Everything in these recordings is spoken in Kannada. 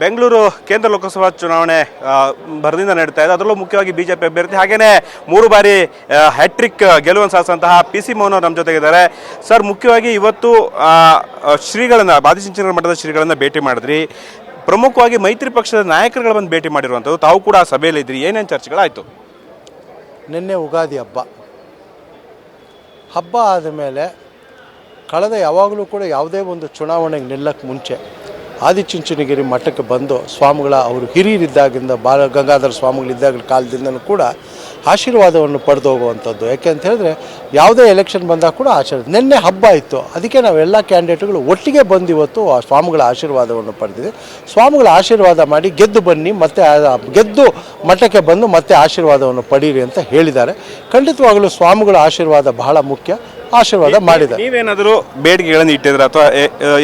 ಬೆಂಗಳೂರು ಕೇಂದ್ರ ಲೋಕಸಭಾ ಚುನಾವಣೆ ಭರದಿಂದ ನಡೀತಾ ಇದೆ. ಅದರಲ್ಲೂ ಮುಖ್ಯವಾಗಿ ಬಿಜೆಪಿ ಅಭ್ಯರ್ಥಿ. ಹಾಗೇನೆ ಮೂರು ಬಾರಿ ಹ್ಯಾಟ್ರಿಕ್ ಗೆಲುವನ್ನು ಸಾಧಿಸಿದಂತಹ ಪಿ ಸಿ ಮೋಹನ್ ನಮ್ಮ ಜೊತೆಗಿದ್ದಾರೆ. ಸರ್, ಮುಖ್ಯವಾಗಿ ಇವತ್ತು ಶ್ರೀಗಳನ್ನು ಬಾದಿಚಿಂಚನ ಮಠದ ಶ್ರೀಗಳನ್ನ ಭೇಟಿ ಮಾಡಿದ್ರಿ. ಪ್ರಮುಖವಾಗಿ ಮೈತ್ರಿ ಪಕ್ಷದ ನಾಯಕರುಗಳು ಬಂದು ಭೇಟಿ ಮಾಡಿರುವಂಥದ್ದು. ತಾವು ಕೂಡ ಆ ಸಭೆಯಲ್ಲಿ ಇದ್ರಿ ಏನೇನು ಚರ್ಚೆಗಳಾಯಿತು? ನಿನ್ನೆ ಉಗಾದಿ ಹಬ್ಬ. ಹಬ್ಬ ಆದಮೇಲೆ ಕಳೆದ ಯಾವಾಗಲೂ ಕೂಡ ಯಾವುದೇ ಒಂದು ಚುನಾವಣೆಗೆ ನಿಲ್ಲಕ್ಕೆ ಮುಂಚೆ ಆದಿಚುಂಚನಗಿರಿ ಮಠಕ್ಕೆ ಬಂದು ಸ್ವಾಮಿಗಳ, ಅವರು ಹಿರಿಯರಿದ್ದಾಗಿಂದ ಬಾಲ ಗಂಗಾಧರ ಸ್ವಾಮಿಗಳಿದ್ದಾಗ ಕಾಲದಿಂದನೂ ಕೂಡ ಆಶೀರ್ವಾದವನ್ನು ಪಡೆದು ಹೋಗುವಂಥದ್ದು. ಯಾಕೆ ಅಂತ ಹೇಳಿದ್ರೆ, ಯಾವುದೇ ಎಲೆಕ್ಷನ್ ಬಂದಾಗ ಕೂಡ ಆಶೀರ್ವಾದ, ನಿನ್ನೆ ಹಬ್ಬ ಇತ್ತು, ಅದಕ್ಕೆ ನಾವು ಎಲ್ಲ ಕ್ಯಾಂಡಿಡೇಟ್ಗಳು ಒಟ್ಟಿಗೆ ಬಂದಿವತ್ತು ಆ ಸ್ವಾಮಿಗಳ ಆಶೀರ್ವಾದವನ್ನು ಪಡೆದಿದೆ. ಸ್ವಾಮಿಗಳ ಆಶೀರ್ವಾದ ಮಾಡಿ ಗೆದ್ದು ಬನ್ನಿ, ಮತ್ತೆ ಗೆದ್ದು ಮಠಕ್ಕೆ ಬಂದು ಮತ್ತೆ ಆಶೀರ್ವಾದವನ್ನು ಪಡೀರಿ ಅಂತ ಹೇಳಿದ್ದಾರೆ. ಖಂಡಿತವಾಗಲೂ ಸ್ವಾಮಿಗಳ ಆಶೀರ್ವಾದ ಬಹಳ ಮುಖ್ಯ. ಆಶೀರ್ವಾದ ಮಾಡಿದೆ ನೀವೇನಾದರೂ ಬೇಡಿಕೆಗಳನ್ನು ಇಟ್ಟಿದ್ರೆ ಅಥವಾ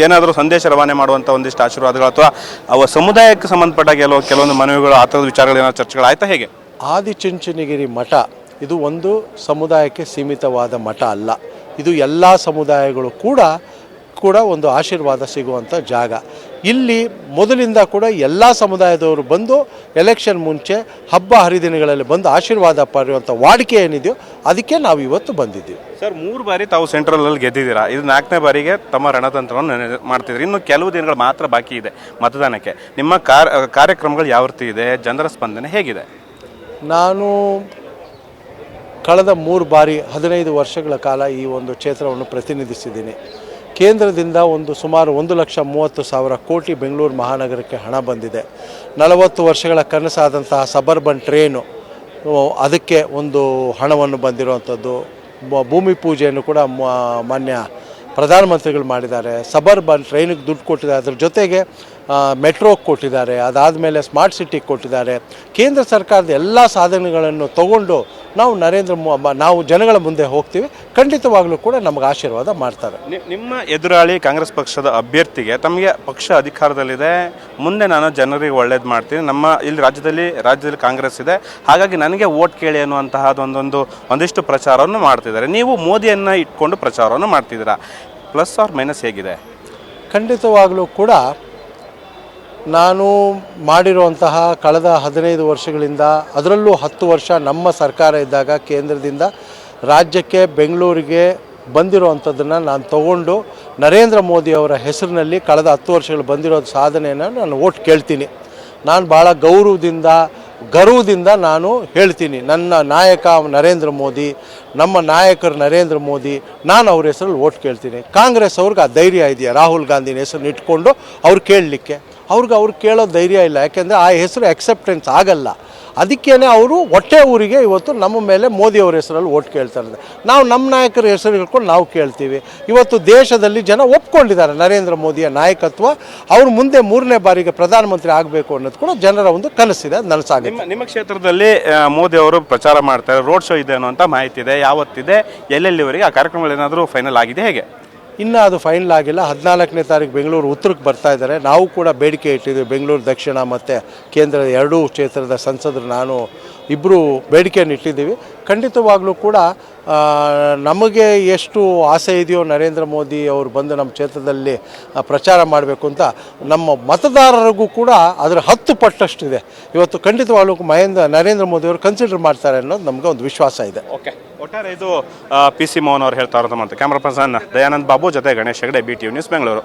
ಏನಾದರೂ ಸಂದೇಶ ರವಾನೆ ಮಾಡುವಂಥ ಒಂದಿಷ್ಟು ಆಶೀರ್ವಾದಗಳು ಅಥವಾ ಅವ ಸಮುದಾಯಕ್ಕೆ ಸಂಬಂಧಪಟ್ಟ ಕೆಲವು ಕೆಲವೊಂದು ಮನವಿಗಳು ಆ ಥರದ ವಿಚಾರಗಳು ಏನಾದ್ರು ಚರ್ಚೆಗಳಾಯ್ತಾ ಹೇಗೆ? ಆದಿಚುಂಚನಗಿರಿ ಮಠ ಇದು ಒಂದು ಸಮುದಾಯಕ್ಕೆ ಸೀಮಿತವಾದ ಮಠ ಅಲ್ಲ. ಇದು ಎಲ್ಲ ಸಮುದಾಯಗಳು ಕೂಡ ಕೂಡ ಒಂದು ಆಶೀರ್ವಾದ ಸಿಗುವಂಥ ಜಾಗ. ಇಲ್ಲಿ ಮೊದಲಿಂದ ಕೂಡ ಎಲ್ಲ ಸಮುದಾಯದವರು ಬಂದು ಎಲೆಕ್ಷನ್ ಮುಂಚೆ ಹಬ್ಬ ಹರಿದಿನಗಳಲ್ಲಿ ಬಂದು ಆಶೀರ್ವಾದ ಪಡೆಯುವಂಥ ವಾಡಿಕೆ ಏನಿದೆಯೋ ಅದಕ್ಕೆ ನಾವು ಇವತ್ತು ಬಂದಿದ್ದೀವಿ. ಸರ್ ಮೂರು ಬಾರಿ ತಾವು ಸೆಂಟ್ರಲಲ್ಲಿ ಗೆದ್ದಿದ್ದೀರಾ? ಇದು ನಾಲ್ಕನೇ ಬಾರಿಗೆ ತಮ್ಮ ರಣತಂತ್ರವನ್ನು ಮಾಡ್ತಿದ್ದೀರಿ. ಇನ್ನು ಕೆಲವು ದಿನಗಳು ಮಾತ್ರ ಬಾಕಿ ಇದೆ ಮತದಾನಕ್ಕೆ. ನಿಮ್ಮ ಕಾರ್ ಕಾರ್ಯಕ್ರಮಗಳು ಯಾವ ರೀತಿ ಇದೆ? ಜನರ ಸ್ಪಂದನೆ ಹೇಗಿದೆ? ನಾನು ಕಳೆದ ಮೂರು ಬಾರಿ ಹದಿನೈದು ವರ್ಷಗಳ ಕಾಲ ಈ ಒಂದು ಕ್ಷೇತ್ರವನ್ನು ಪ್ರತಿನಿಧಿಸಿದ್ದೀನಿ. ಕೇಂದ್ರದಿಂದ ಒಂದು ಸುಮಾರು ಒಂದು ಲಕ್ಷ ಮೂವತ್ತು ಸಾವಿರ ಕೋಟಿ ಬೆಂಗಳೂರು ಮಹಾನಗರಕ್ಕೆ ಹಣ ಬಂದಿದೆ. ನಲವತ್ತು ವರ್ಷಗಳ ಕನಸಾದಂತಹ ಸಬರ್ಬನ್ ಟ್ರೇನು ಅದಕ್ಕೆ ಒಂದು ಹಣವನ್ನು ಬಂದಿರುವಂಥದ್ದು. ಭೂಮಿ ಪೂಜೆಯನ್ನು ಕೂಡ ಮಾನ್ಯ ಪ್ರಧಾನಮಂತ್ರಿಗಳು ಮಾಡಿದ್ದಾರೆ. ಸಬರ್ಬನ್ ಟ್ರೈನಿಗೆ ದುಡ್ಡು ಕೊಟ್ಟಿದ್ದಾರೆ. ಅದ್ರ ಜೊತೆಗೆ ಮೆಟ್ರೋಗೆ ಕೊಟ್ಟಿದ್ದಾರೆ ಅದಾದಮೇಲೆ ಸ್ಮಾರ್ಟ್ ಸಿಟಿ ಕೊಟ್ಟಿದ್ದಾರೆ. ಕೇಂದ್ರ ಸರ್ಕಾರದ ಎಲ್ಲ ಸಾಧನೆಗಳನ್ನು ತಗೊಂಡು ನಾವು ನರೇಂದ್ರ ನಾವು ಜನಗಳ ಮುಂದೆ ಹೋಗ್ತೀವಿ. ಖಂಡಿತವಾಗ್ಲೂ ಕೂಡ ನಮಗೆ ಆಶೀರ್ವಾದ ಮಾಡ್ತಾರೆ. ನಿ- ನಿಮ್ಮ ಎದುರಾಳಿ ಕಾಂಗ್ರೆಸ್ ಪಕ್ಷದ ಅಭ್ಯರ್ಥಿಗೆ ತಮಗೆ ಪಕ್ಷ ಅಧಿಕಾರದಲ್ಲಿದೆ. ಮುಂದೆ ನಾನು ಜನರಿಗೆ ಒಳ್ಳೇದು ಮಾಡ್ತೀನಿ. ನಮ್ಮ ಇಲ್ಲಿ ರಾಜ್ಯದಲ್ಲಿ ರಾಜ್ಯದಲ್ಲಿ ಕಾಂಗ್ರೆಸ್ ಇದೆ. ಹಾಗಾಗಿ ನನಗೆ ವೋಟ್ ಕೇಳಿ ಅನ್ನುವಂತಹ ಒಂದೊಂದು ಒಂದಿಷ್ಟು ಪ್ರಚಾರವನ್ನು ಮಾಡ್ತಿದ್ದಾರೆ. ನೀವು ಮೋದಿಯನ್ನು ಇಟ್ಕೊಂಡು ಪ್ರಚಾರವನ್ನು ಮಾಡ್ತಿದ್ದೀರಾ? ಪ್ಲಸ್ ಆರ್ ಮೈನಸ್ ಹೇಗಿದೆ? ಖಂಡಿತವಾಗಲೂ ಕೂಡ ನಾನು ಮಾಡಿರುವಂತಹ ಕಳೆದ ಹದಿನೈದು ವರ್ಷಗಳಿಂದ, ಅದರಲ್ಲೂ ಹತ್ತು ವರ್ಷ ನಮ್ಮ ಸರ್ಕಾರ ಇದ್ದಾಗ ಕೇಂದ್ರದಿಂದ ರಾಜ್ಯಕ್ಕೆ, ಬೆಂಗಳೂರಿಗೆ ಬಂದಿರುವಂಥದ್ದನ್ನು ನಾನು ತಗೊಂಡು ನರೇಂದ್ರ ಮೋದಿ ಅವರ ಹೆಸರಿನಲ್ಲಿ ಕಳೆದ ಹತ್ತು ವರ್ಷಗಳು ಬಂದಿರೋ ಸಾಧನೆಯನ್ನು ನಾನು ಓಟ್ ಕೇಳ್ತೀನಿ. ನಾನು ಭಾಳ ಗೌರವದಿಂದ, ಗರ್ವದಿಂದ ನಾನು ಹೇಳ್ತೀನಿ. ನನ್ನ ನಾಯಕ ನರೇಂದ್ರ ಮೋದಿ, ನಮ್ಮ ನಾಯಕರು ನರೇಂದ್ರ ಮೋದಿ, ನಾನು ಅವ್ರ ಹೆಸರಲ್ಲಿ ಓಟ್ ಕೇಳ್ತೀನಿ. ಕಾಂಗ್ರೆಸ್ ಅವ್ರಿಗೆ ಆ ಧೈರ್ಯ ಇದೆಯಾ? ರಾಹುಲ್ ಗಾಂಧಿನ ಹೆಸರನ್ನ ಇಟ್ಕೊಂಡು ಅವ್ರು ಕೇಳಲಿಕ್ಕೆ. ಅವ್ರಿಗೆ ಅವ್ರು ಕೇಳೋ ಧೈರ್ಯ ಇಲ್ಲ. ಯಾಕೆಂದರೆ ಆ ಹೆಸರು ಅಕ್ಸೆಪ್ಟೆನ್ಸ್ ಆಗಲ್ಲ. ಅದಕ್ಕೇ ಅವರು ಹೊಟ್ಟೆ ಊರಿಗೆ ಇವತ್ತು ನಮ್ಮ ಮೇಲೆ ಮೋದಿ ಅವ್ರ ಹೆಸರಲ್ಲಿ ಓಟ್ ಕೇಳ್ತಾ ಇದ್ದಾರೆ ನಾವು ನಮ್ಮ ನಾಯಕರ ಹೆಸರು ಹೇಳ್ಕೊಂಡು ನಾವು ಕೇಳ್ತೀವಿ. ಇವತ್ತು ದೇಶದಲ್ಲಿ ಜನ ಒಪ್ಕೊಂಡಿದ್ದಾರೆ ನರೇಂದ್ರ ಮೋದಿಯ ನಾಯಕತ್ವ. ಅವ್ರು ಮುಂದೆ ಮೂರನೇ ಬಾರಿಗೆ ಪ್ರಧಾನಮಂತ್ರಿ ಆಗಬೇಕು ಅನ್ನೋದು ಕೂಡ ಜನರ ಒಂದು ಕನಸಿದೆ ನನಸಾಗಿ ನಿಮ್ಮ ಕ್ಷೇತ್ರದಲ್ಲಿ ಮೋದಿ ಅವರು ಪ್ರಚಾರ ಮಾಡ್ತಾರೆ ರೋಡ್ ಶೋ ಇದೆ ಅನ್ನುವಂಥ ಮಾಹಿತಿ ಇದೆ. ಯಾವತ್ತಿದೆ? ಎಲ್ಲೆಲ್ಲಿವರೆಗೆ? ಆ ಕಾರ್ಯಕ್ರಮಗಳೇನಾದರೂ ಫೈನಲ್ ಆಗಿದೆ ಹೇಗೆ? ಇನ್ನೂ ಅದು ಫೈನಲ್ ಆಗಿಲ್ಲ. ಹದಿನಾಲ್ಕನೇ ತಾರೀಕು ಬೆಂಗಳೂರು ಉತ್ತರಕ್ಕೆ ಬರ್ತಾ ಇದ್ದಾರೆ. ನಾವು ಕೂಡ ಬೇಡಿಕೆ ಇಟ್ಟಿದ್ದೀವಿ. ಬೆಂಗಳೂರು, ದಕ್ಷಿಣ ಮತ್ತು ಕೇಂದ್ರದ ಎರಡೂ ಕ್ಷೇತ್ರದ ಸಂಸದರು ನಾನು ಇಬ್ಬರು ಬೇಡಿಕೆಯನ್ನು ಇಟ್ಟಿದ್ದೀವಿ. ಖಂಡಿತವಾಗಲೂ ಕೂಡ ನಮಗೆ ಎಷ್ಟು ಆಸೆ ಇದೆಯೋ ನರೇಂದ್ರ ಮೋದಿ ಅವರು ಬಂದು ನಮ್ಮ ಕ್ಷೇತ್ರದಲ್ಲಿ ಪ್ರಚಾರ ಮಾಡಬೇಕು ಅಂತ ನಮ್ಮ ಮತದಾರರಿಗೂ ಕೂಡ ಅದರ ಹತ್ತು ಪಟ್ಟಷ್ಟಿದೆ. ಇವತ್ತು ಖಂಡಿತವಾಗ್ಲೂ ಮಹೇಂದ್ರ, ನರೇಂದ್ರ ಮೋದಿ ಅವರು ಕನ್ಸಿಡರ್ ಮಾಡ್ತಾರೆ ಅನ್ನೋದು ನಮಗೆ ಒಂದು ವಿಶ್ವಾಸ ಇದೆ. ಓಕೆ ಒಟ್ಟಾರೆ ಇದು ಪಿ ಸಿ ಮೋಹನ್ ಅವರು ಹೇಳ್ತಾ ಇರೋದು ಮತ್ತೆ. ಕ್ಯಾಮ್ರಾ ಪರ್ಸನ್ ದಯಾನಂದ್ ಬಾಬು ಜೊತೆ Ganesh Hegde, B T news Bengaluru.